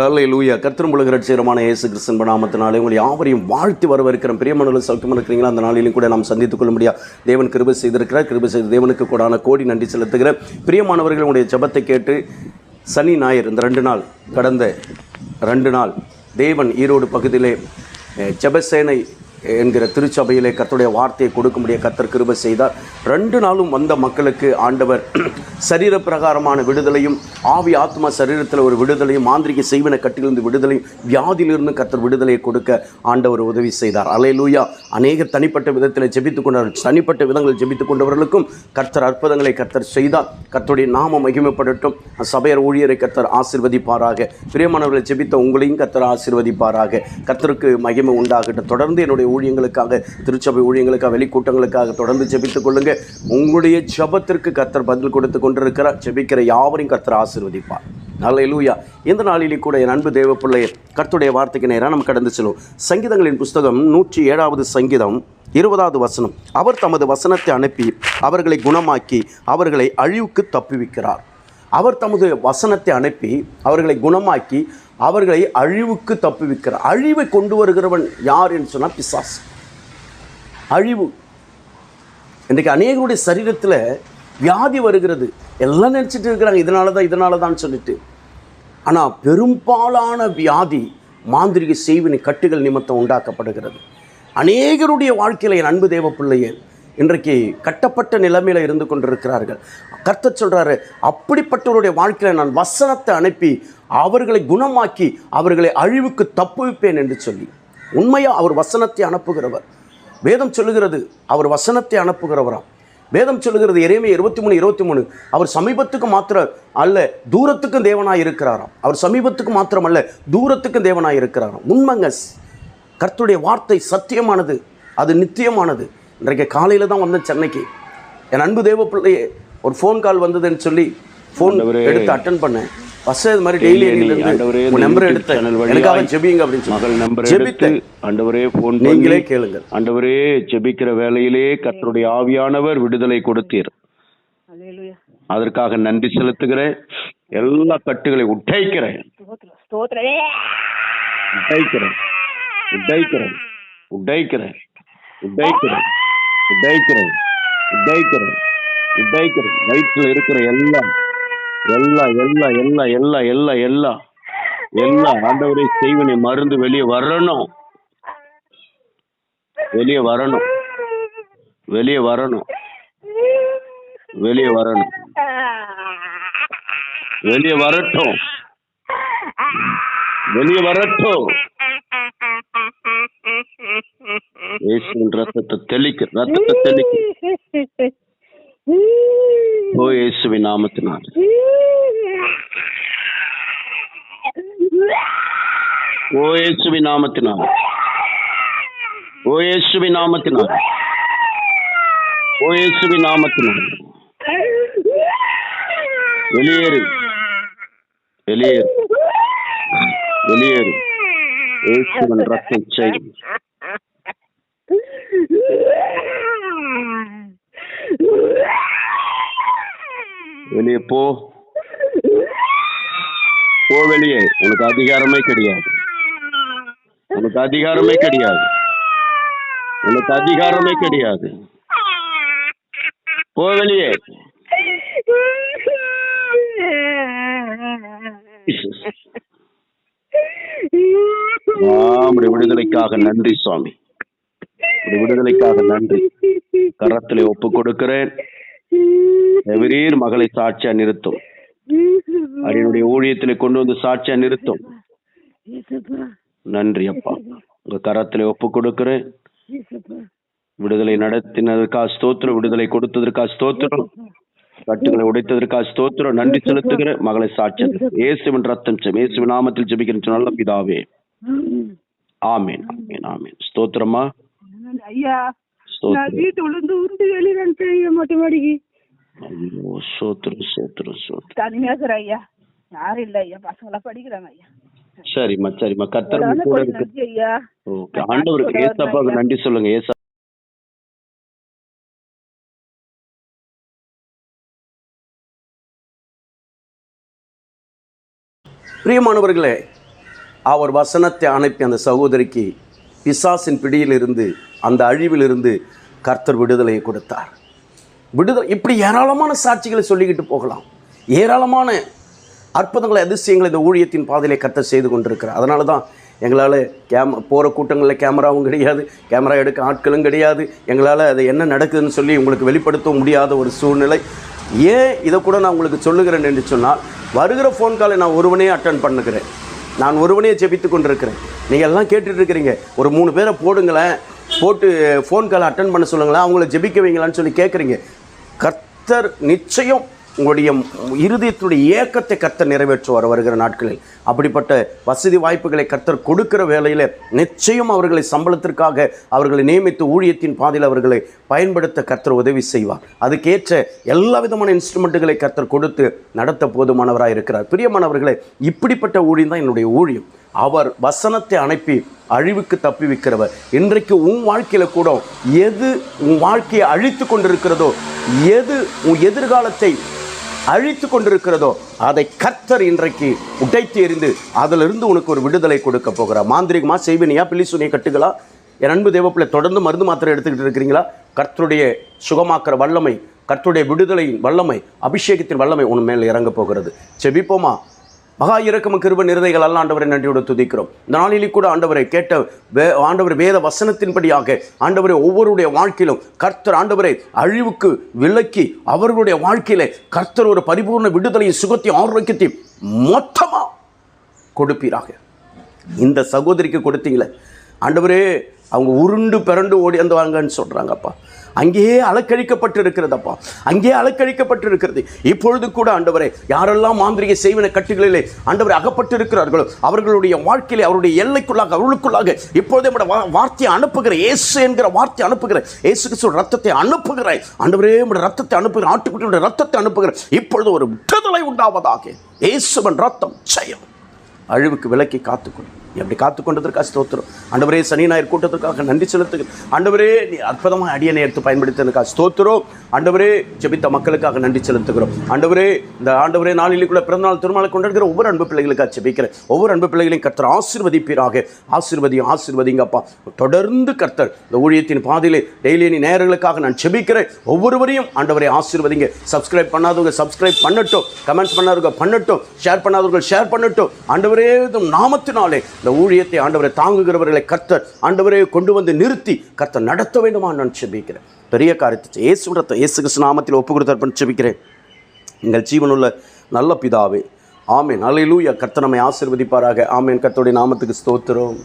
ஹலை லூயா கத்திரம் உலக ரட்சகரமான இயேசு கிறிஸ்தன் நாமத்தினாலே உங்களை யாவரையும் வாழ்த்தி வரவிருக்கிற பிரியமனு சௌக்கியம் இருக்கிறீங்களா அந்த நாளிலும் கூட நாம் சந்தித்துக் கொள்ள முடியா தேவன் கிருபை செய்திருக்கிறார். கிருபை செய்த தேவனுக்கு கூடான கோடி நன்றி செலுத்துகிற பிரியமானவர்கள் உங்களுடைய ஜபத்தை கேட்டு சனி ஞாயிறு இந்த ரெண்டு நாள் கடந்த ரெண்டு நாள் தேவன் ஈரோடு பகுதியிலே ஜபசேனை என்கிற திருச்சபையிலே கர்த்தருடைய வார்த்தையை கொடுக்க முடிய கத்தர் கிருபை செய்தார். ரெண்டு நாளும் வந்த மக்களுக்கு ஆண்டவர் சரீர பிரகாரமான விடுதலையும் ஆவி ஆத்மா சரீரத்தில் ஒரு விடுதலையும் மாந்திரிக செய்வன கட்டிலிருந்து விடுதலையும் வியாதியிலிருந்து கர்த்தர் விடுதலையை கொடுக்க ஆண்டவர் உதவி செய்தார். அலையலூயா. அநேக தனிப்பட்ட விதத்தில் ஜெபித்து கொண்டவர். தனிப்பட்ட விதங்களில் ஜெபித்துக் கொண்டவர்களுக்கும் கர்த்தர் அற்புதங்களை கர்த்தர் செய்தார். கர்த்தருடைய நாம மகிமைப்படட்டும். சபையர் ஊழியரை கர்த்தர் ஆசிர்வதிப்பாராக. பிரியமானவர்களை ஜெபித்த உங்களையும் கர்த்தர் ஆசிர்வதிப்பாராக. கர்த்தருக்கு மகிமை உண்டாகட்டும். தொடர்ந்து என்னுடைய ஊழியங்களுக்காக திருச்சபை ஊழியங்களுக்காக வெளிக்கூட்டங்களுக்காக தொடர்ந்து ஜெபித்துக் கொள்ளுங்க. உங்களுடைய ஜபத்திற்கு கர்த்தர் பதில் கொடுத்து கொண்டிருக்கிறார். ஜெபிக்கிற யாவரையும் கர்த்தர் ஆசிர்வதிப்பார். நல்ல இந்த நாளிலே கூட என் அன்பு தேவ பிள்ளை வார்த்தைக்கு நேராக நம்ம கடந்து செல்வோம். சங்கீதங்களின் புஸ்தகம் நூற்றி ஏழாவது சங்கீதம் இருபதாவது வசனம். அவர் தமது வசனத்தை அனுப்பி அவர்களை குணமாக்கி அவர்களை அழிவுக்கு தப்புவிக்கிறார். அவர் தமது வசனத்தை அனுப்பி அவர்களை குணமாக்கி அவர்களை அழிவுக்கு தப்புவிக்கிறார் அழிவை கொண்டு வருகிறவன் யார் என்று சொன்னால் பிசாஸ் அழிவு. இன்றைக்கு அநேகருடைய சரீரத்தில் வியாதி வருகிறது. எல்லாம் நினச்சிட்டு இருக்கிறாங்க இதனால தான் இதனால தான் சொல்லிட்டு. ஆனால் பெரும்பாலான வியாதி மாந்திரிக செய்வினை கட்டுகள் நிமித்தம் உண்டாக்கப்படுகிறது. அநேகருடைய வாழ்க்கையில் என் அன்பு தேவ பிள்ளையே இன்றைக்கு கட்டப்பட்ட நிலைமையில் இருந்து கொண்டிருக்கிறார்கள். கர்த்தர் சொல்கிறாரு அப்படிப்பட்டவருடைய வாழ்க்கையில் நான் வசனத்தை அனுப்பி அவர்களை குணமாக்கி அவர்களை அழிவுக்கு தப்புவிப்பேன் என்று சொல்லி. உண்மையாக அவர் வசனத்தை அனுப்புகிறவர். வேதம் சொல்லுகிறது அவர் வசனத்தை அனுப்புகிறவராம். வேதம் சொல்லுகிறது இறைமை இருபத்தி மூணு இருபத்தி மூணு அவர் சமீபத்துக்கு மாத்திரம் அல்ல தூரத்துக்கும் தேவனாக இருக்கிறாராம். அவர் சமீபத்துக்கு மாத்திரம் அல்ல தூரத்துக்கும் தேவனாக இருக்கிறாராம். உண்மைங்க கர்த்தருடைய வார்த்தை சத்தியமானது அது நித்தியமானது. இன்றைக்கு காலையில் தான் வந்தேன் சென்னைக்கு. என் அன்பு தேவ பிள்ளையே ஒரு ஃபோன் கால் வந்ததுன்னு சொல்லி ஃபோன். எடுத்து அட்டன் பண்ணேன். பஸ் இது மாதிரி டெய்லி இருந்து நம்பர் எனக்காக ஜெபிங்க அப்படின்னு மகள் நம்பர் எடுத்து ஜெபித்தேன். ஆண்டவரே போன் நீங்களே பண்ணி கேளுங்கள். ஆண்டவரே ஜெபிக்கிற வேளையிலே கர்த்தருடைய ஆவியானவர் விடுதலை கொடுத்தீர். அதற்காக நன்றி செலுத்துகிறேன். எல்லா கட்டுகளை உடைக்கிறேன். ஸ்தோத்திரம் ஸ்தோத்திரமே. உடைக்கிறேன். உடைக்கிறேன். உடைக்கிறேன். உடைக்கிறேன். உடைக்கிறது உடைக்கிறது உடைக்கிறது இருக்கிற எல்லாம் எல்லா எல்லா எல்லா எல்லா எல்லா எல்லா எல்லா ஆண்டவரை செய்வனை மருந்து வெளியே வரணும். வெளியே வரணும். வெளியே வரணும். வெளியே வரணும். வெளியே வரட்டும். வெளியே வரட்டும். இயேசுவின் ரத்தத்தை தெளிக்க ரத்தத்தை தெளிக்க. ஓ இயேசுவின் நாமத்தினால். ஓ இயேசுவின் நாமத்தினால். ஓ இயேசுவின் நாமத்தினால். ஓ இயேசுவின் நாமத்தினால். வெளியேறு. வெளியேறு. வெளியேறு. இயேசுவின் ரத்தம் செய் வெளியே போ. போ வெளியே. உனக்கு அதிகாரமே கிடையாது. உனக்கு அதிகாரமே கிடையாது. உனக்கு அதிகாரமே கிடையாது. போ வெளியே. விடுதலைக்காக நன்றி சுவாமி. விடுதலைக்காக நன்றி. கரத்திலே ஒப்பு கொடுக்கிறேன். எவரீர் மகளை சாட்சியா நிறுத்தும். அடியனுடைய ஊழியத்திலே கொண்டு வந்து சாட்சியா நிறுத்தும். நன்றி அப்பா. உங்க கரத்திலே ஒப்பு கொடுக்கிறேன். விடுதலை நடத்தினதற்காக ஸ்தோத்திரம். விடுதலை கொடுத்ததற்காக ஸ்தோத்திரம். கட்டுகளை உடைத்ததற்காக ஸ்தோத்திரம். நன்றி செலுத்துகிற மகளை சாட்சி இயேசுவின் ரத்தம் செம் இயேசுவின் நாமத்தில் ஜெபிக்கிற நல்ல பிதாவே. ஆமேன். ஆமேன். ஆமேன். ஸ்தோத்திரமா ஐயா. வீட்டு உளுந்து உருண்டு வெளியில பெய்ய மாட்டேன் மாடிக்கு ஐயோ. யாரும் இல்ல ஐயா பசங்களா படிக்கிறாங்க ஐயா. சரிம்மா சரிம்மா. உங்க கூட இருக்கு. ஓகே ஆண்டவருக்கு ஏசப்பாவுக்கு நன்றி சொல்லுங்க. ஏசா பிரியமானவர்களே அவர் வசனத்தை அனுப்பி அந்த சகோதரிக்கு பிசாசின் பிடியிலிருந்து அந்த அழிவிலிருந்து கர்த்தர் விடுதலையை கொடுத்தார். விடுதலை இப்படி ஏராளமான சாட்சிகளை சொல்லிக்கிட்டு போகலாம். ஏராளமான அற்புதங்களை அதிசயங்களை இந்த ஊழியத்தின் பாதையிலே கத்த செய்து கொண்டிருக்கிறார். அதனால தான் எங்களால் கேம் போகிற கூட்டங்களில் கேமராவும் கிடையாது கேமரா எடுக்க ஆட்களும் கிடையாது. எங்களால் அது என்ன நடக்குதுன்னு சொல்லி உங்களுக்கு வெளிப்படுத்த முடியாத ஒரு சூழ்நிலை. ஏன் இதை கூட நான் உங்களுக்கு சொல்லுகிறேன் என்று சொன்னால் வருகிற ஃபோன் காலை நான் ஒருவனே அட்டன் பண்ணுகிறேன். நான் ஒருவனே ஜெபித்து கொண்டிருக்கிறேன். நீங்கள் எல்லாம் கேட்டுட்டு இருக்கிறீங்க. ஒரு மூணு பேரை போடுங்களேன். போட்டு ஃபோன் காலை அட்டன் பண்ண சொல்லுங்களேன். அவங்கள ஜெபிக்க வைங்களான்னு சொல்லி கேட்குறீங்க கர்த்தர் நிச்சயம் உங்களுடைய இருதயத்துடைய ஏக்கத்தை கர்த்தர் நிறைவேற்றுவார் வருகிற நாட்களில். அப்படிப்பட்ட வசதி வாய்ப்புகளை கர்த்தர் கொடுக்கிற வேலையில் நிச்சயம் அவர்களை சம்பளத்திற்காக அவர்களை நியமித்து ஊழியத்தின் பாதையில் அவர்களை பயன்படுத்த கர்த்தர் உதவி செய்வார். அதுக்கேற்ற எல்லா விதமான இன்ஸ்ட்ருமெண்ட்டுகளை கர்த்தர் கொடுத்து நடத்த போதுமானவராக இருக்கிறார். பிரியமானவர்களே இப்படிப்பட்ட ஊழியம் தான் என்னுடைய ஊழியம் அவர் வசனத்தை அனுப்பி அழிவுக்கு தப்பி வைக்கிறவர் இன்றைக்கு உன் வாழ்க்கையில் கூட எது உன் வாழ்க்கையை அழித்து கொண்டிருக்கிறதோ எது உன் எதிர்காலத்தை அழித்து கொண்டிருக்கிறதோ அதை கர்த்தர் இன்றைக்கு உடைத்து எறிந்து அதிலிருந்து உனக்கு ஒரு விடுதலை கொடுக்க போகிறார். மாந்திரிகமா செய்வினியா பிலிசுனிய கட்டுகளா? என் அன்பு தேவப்பிள்ளை தொடர்ந்து மருந்து மாத்திரை எடுத்துக்கிட்டு இருக்கிறீங்களா? கர்த்தருடைய சுகமாக்குற வல்லமை கர்த்தருடைய விடுதலையின் வல்லமை அபிஷேகத்தின் வல்லமை உன் மேல் இறங்க போகிறது. செபிப்போமா? மகா இறக்கமும் கிருப நிறதைகள் அல்ல ஆண்டவரை நன்றியோடு துதிக்கிறோம். இந்த நாளிலே கூட ஆண்டவரை கேட்ட வே ஆண்டவர் வேத வசனத்தின்படியாக ஆண்டவரை ஒவ்வொருடைய வாழ்க்கையிலும் கர்த்தர் ஆண்டவரை அழிவுக்கு விலக்கி அவர்களுடைய வாழ்க்கையில கர்த்தர் ஒரு பரிபூர்ண விடுதலையும் சுகத்தையும் ஆரோக்கியத்தையும் மொத்தமாக கொடுப்பீராக. இந்த சகோதரிக்கு கொடுத்தீங்களே. ஆண்டவரே அவங்க உருண்டு பிறண்டு ஓடி வந்தாங்கன்னு சொல்கிறாங்கப்பா அங்கேயே அலக்கழிக்கப்பட்டு இருக்கிறதப்பா அங்கேயே அலக்கழிக்கப்பட்டு இருக்கிறது இப்பொழுது கூட ஆண்டவரே யாரெல்லாம் மாந்திரிக செய்வன கட்டுகளிலே ஆண்டவரை அகப்பட்டு இருக்கிறார்களோ அவர்களுடைய வாழ்க்கையிலே அவருடைய எல்லைக்குள்ளாக அவர்களுக்குள்ளாக இப்பொழுதே நம்முடைய வா- வார்த்தையை அனுப்புகிற இயேசு என்கிற வார்த்தையை அனுப்புகிற இயேசு கிறிஸ்துவ ரத்தத்தை அனுப்புகிறாய் ஆண்டவரே நம்முடைய ரத்தத்தை அனுப்புகிற ஆட்டுக்குட்டியுடைய ரத்தத்தை அனுப்புகிற இப்பொழுது ஒரு விடுதலை உண்டாவதாக. இயேசுவன் ரத்தம் ஜெயம். அழிவுக்கு விலக்கி காத்துக்கொள்ளும் எப்படி காத்து கொண்டதற்காக ஸ்தோத்திரம். ஆண்டவரே சனி ஞாயிறு கூட்டத்திற்காக நன்றி செலுத்துகிறேன். ஆண்டவரே நீ அற்புதமாக அடியனை எடுத்து பயன்படுத்தினதுக்காக ஸ்தோத்திரம். ஆண்டவரே ஜெபித்த மக்களுக்காக நன்றி செலுத்துகிறோம். ஆண்டவரே இந்த ஆண்டவரே நாளிலே கூட பிறந்தநாள் திருமணம் கொண்டாடுகிற ஒவ்வொரு அன்பு பிள்ளைகளுக்காக ஜெபிக்கிறேன். ஒவ்வொரு அன்பு பிள்ளைகளையும் கர்த்தர் ஆசீர்வதிப்பீராக. ஆசீர்வதியும் ஆசீர்வதிங்கப்பா. தொடர்ந்து கர்த்தர் இந்த ஊழியத்தின் பாதையிலே டெய்லி நீ நேரங்களுக்காக நான் ஜெபிக்கிறேன். ஒவ்வொருவரையும் ஆண்டவரை ஆசீர்வதிங்க. சப்ஸ்கிரைப் பண்ணாதவங்க சப்ஸ்கிரைப் பண்ணட்டும். கமெண்ட்ஸ் பண்ணாதவங்க பண்ணட்டும். ஷேர் பண்ணாதவர்கள் ஷேர் பண்ணட்டும். ஆண்டவரே நாமத்தினாலே இந்த ஊழியத்தை ஆண்டவரை தாங்குகிறவர்களை கர்த்தர் ஆண்டவரை கொண்டு வந்து நிறுத்தி கர்த்தர் நடத்த வேண்டுமா நான் ஜெபிக்கிறேன் பெரிய காரியத்தை இயேசு ரத்த இயேசு கிறிஸ்து நாமத்தில் ஒப்பு கொடுத்து ஜெபிக்கிறேன் எங்கள் ஜீவனுள்ள நல்ல பிதாவே. ஆமேன். அல்லேலூயா கர்த்தர் நம்மை ஆசீர்வதிப்பாராக. ஆமேன். கர்த்தருடைய நாமத்துக்கு ஸ்தோத்திரம்.